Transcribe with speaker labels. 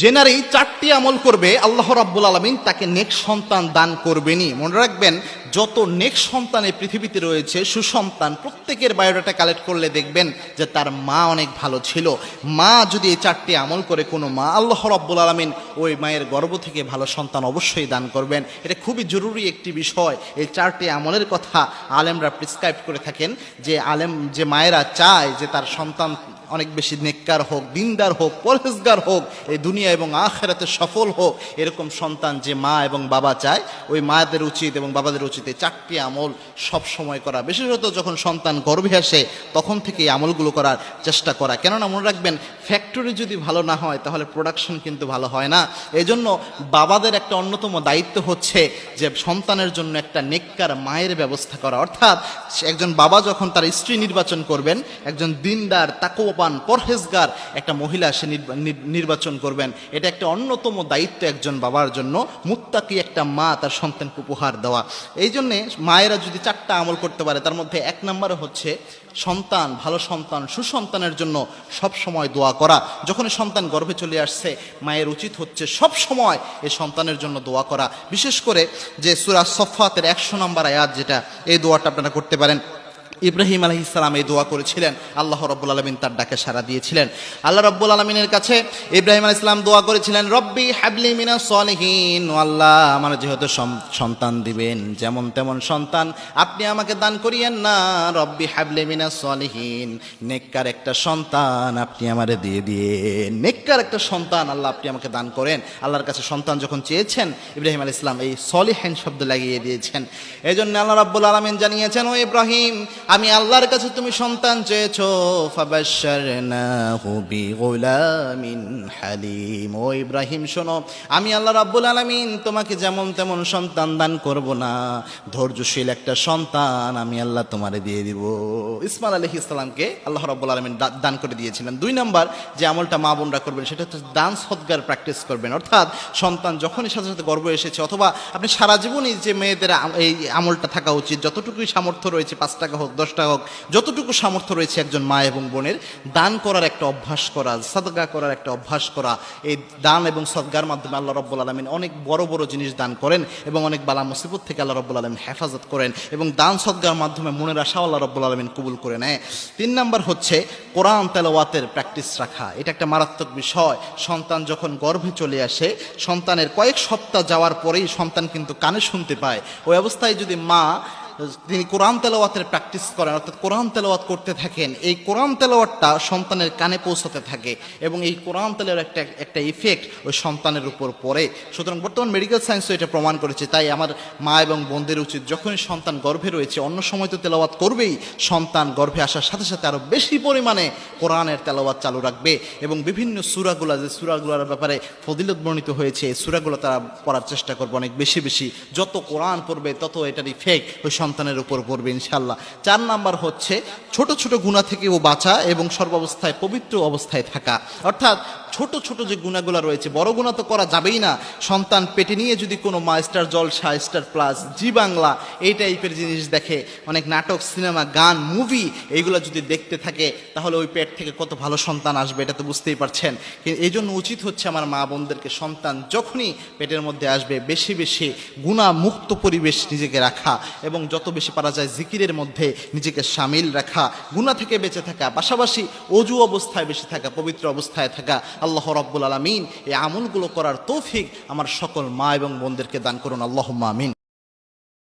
Speaker 1: জেনারেই চারটি আমল করবে, আল্লাহ রাব্বুল আলমিন তাকে নেক সন্তান দান করবেনই। মনে রাখবেন, যত নেক সন্তান এই পৃথিবীতে রয়েছে, সুসন্তান প্রত্যেকের বায়োডাটা কালেক্ট করলে দেখবেন যে তার মা অনেক ভালো ছিল। মা যদি এই চারটি আমল করে কোনো মা, আল্লাহ রাব্বুল আলমিন ওই মায়ের গর্ভ থেকে ভালো সন্তান অবশ্যই দান করবেন। এটা খুবই জরুরি একটি বিষয়। এই চারটি আমলের কথা আলেমরা প্রিসক্রাইব করে থাকেন যে আলেম, যে মায়েরা চায় যে তার সন্তান অনেক বেশি নেককার হোক, দিনদার হোক, পরহেজগার হোক, এই দুনিয়া এবং আখেরাতে সফল হোক, এরকম সন্তান যে মা এবং বাবা চায়, ওই মায়েদের উচিত এবং বাবাদের উচিত এই চারটি আমল সব সময় করা। বিশেষত যখন সন্তান গর্ভে আসে, তখন থেকে এই আমলগুলো করার চেষ্টা করা। কেননা মনে রাখবেন ফ্যাক্টরি যদি ভালো না হয়, তাহলে প্রোডাকশন কিন্তু ভালো হয় না। এই জন্য বাবাদের একটা অন্যতম দায়িত্ব হচ্ছে যে সন্তানের জন্য একটা নেককার মায়ের ব্যবস্থা করা। অর্থাৎ একজন বাবা যখন তার স্ত্রী নির্বাচন করবেন, একজন দিনদার তাকোপান পরহেজগার একটা মহিলা সে নির্বা- নির্বাচন করবেন। এটা একটা অন্যতম দায়িত্ব একজন বাবার জন্য। মুত্তাকি একটা মা তার সন্তানকে উপহার দেওয়া। এই জন্যে মায়েরা যদি চারটা আমল করতে পারে, তার মধ্যে এক নম্বরে হচ্ছে সন্তান, ভালো সন্তান, সুসন্তানের জন্য সব সময় দোয়া করা। যখন সন্তান গর্ভে চলে আসছে, মায়ের উচিত হচ্ছে সব সময় এই সন্তানের জন্য দোয়া করা। বিশেষ করে যে সুরা সফাতের একশো নম্বর আয়াত যেটা, এই দোয়াটা আপনারা করতে পারেন। ইব্রাহিম আলহ ইসলাম এই দোয়া করেছিলেন। আল্লাহ রব্বুল আলমিন তার ডাকে সাড়া দিয়েছিলেন। আল্লাহ রব্বুল আলমিনের কাছে ইব্রাহিম আল ইসলাম দোয়া করেছিলেন, রব্বি হাবলি মিনা সলিহীন আল্লাহ আমার যেহেতু সন্তান দিবেন, যেমন তেমন সন্তান আপনি আমাকে দান করিয়েন না, রব্বি হাবলি মিনা সলিহীন, নেককার একটা সন্তান আপনি আমারে দিয়ে দিয়ে নেককার একটা সন্তান আল্লাহ আপনি আমাকে দান করেন। আল্লাহর কাছে সন্তান যখন চেয়েছেন, ইব্রাহিম আল ইসলাম এই সলিহেন শব্দ লাগিয়ে দিয়েছেন। এই জন্য আল্লাহ রব্বুল আলমিন জানিয়েছেন, ও ইব্রাহিম আমি আল্লাহর কাছে তুমি সন্তান চেয়েছো। হালিম। ও ইব্রাহিম, শোনো, আমি আল্লাহ রাব্বুল আলামিন তোমাকে যেমন তেমন সন্তান দান করব না। ধৈর্যশীল একটা সন্তান আমি আল্লাহ তোমারে দিয়ে দিব। ইসমাইল আলাইহিস ইসলামকে আল্লাহ রাব্বুল আলামিন দান করে দিয়েছিলেন। দুই নাম্বার, যে আমলটা মা বোনরা করবেন, সেটা হচ্ছে দান সদ্গার প্র্যাকটিস করবেন। অর্থাৎ সন্তান যখনই সাথে সাথে গর্ব এসেছে, অথবা আপনি সারা জীবনই যে মেয়েদের এই আমলটা থাকা উচিত, যতটুকুই সামর্থ্য রয়েছে, পাঁচ টাকা হোক দশ টাকা হোক, যতটুকু সামর্থ্য রয়েছে একজন মা এবং বোনের, দান করার একটা অভ্যাস করা, সদগা করার একটা অভ্যাস করা, এই দান এবং সদগার মাধ্যমে আল্লাহ রব্বুল আলমিন অনেক বড় বড় জিনিস দান করেন এবং অনেক বালা মুসিবত থেকে আল্লাহ রব্বুল আলমিন হেফাজত করেন এবং দান সদগার মাধ্যমে মনের আশাও আল্লাহ রব্বুল আলমিন কবুল করে নেয়। তিন নাম্বার হচ্ছে কোরআন তেলাওয়াতের প্র্যাকটিস রাখা। এটা একটা মারাত্মক বিষয়। সন্তান যখন গর্ভে চলে আসে, সন্তানের কয়েক সপ্তাহ যাওয়ার পরেই সন্তান কিন্তু কানে শুনতে পায়। ওই অবস্থায় যদি মা তিনি কোরআন তেলাওয়াতের প্র্যাকটিস করেন, অর্থাৎ কোরআন তেলাওয়াত করতে থাকেন, এই কোরআন তেলাওয়াতটা সন্তানের কানে পৌঁছাতে থাকে এবং এই কোরআন তেলের একটা একটা ইফেক্ট ওই সন্তানের উপর পড়ে। সুতরাং বর্তমান মেডিকেল সায়েন্সও এটা প্রমাণ করেছে। তাই আমার মা এবং বোনদের উচিত যখনই সন্তান গর্ভে রয়েছে, অন্য সময় তো তেলাওয়াত করবেই, সন্তান গর্ভে আসার সাথে সাথে আরও বেশি পরিমাণে কোরআনের তেলাওয়াত চালু রাখবে এবং বিভিন্ন সুরাগুলা, যে সুরাগুলোর ব্যাপারে ফদিলত বর্ণিত হয়েছে, এই সুরাগুলো তারা পড়ার চেষ্টা করবে অনেক বেশি বেশি। যত কোরআন পড়বে, তত এটার ইফেক্ট ওই সন্তানের উপর পড়বে ইনশাল্লাহ চার নাম্বার হচ্ছে, ছোট ছোট গুণা থেকে ও বাঁচা এবং সর্বাবস্থায় পবিত্র অবস্থায় থাকা। অর্থাৎ ছোট ছোট যে গুণাগুলো রয়েছে, বড় গুণা তো করা যাবেই না। সন্তান পেটে নিয়ে যদি কোনো মা Star Jalsha Star Plus, Zee Bangla, এই টাইপের জিনিস দেখে, অনেক নাটক, সিনেমা, গান, মুভি, এইগুলো যদি দেখতে থাকে, তাহলে ওই পেট থেকে কত ভালো সন্তান আসবে, এটা তো বুঝতেই পারছেন। কিন্তু এই জন্য উচিত হচ্ছে আমার মা বোনদেরকে সন্তান যখনই পেটের মধ্যে আসবে, বেশি বেশি গুণা মুক্ত পরিবেশ নিজেকে রাখা এবং যত বেশি পারা যায় জিকিরের মধ্যে নিজেকে সামিল রাখা, গুণা থেকে বেঁচে থাকা, পাশাপাশি অজু অবস্থায় বেশি থাকা, পবিত্র অবস্থায় থাকা আল্লাহ রব্বুল আলমিন এই আমলগুলো করার তৌফিক আমার সকল মা এবং বোনদেরকে দান করুন। আল্লাহ আমিন।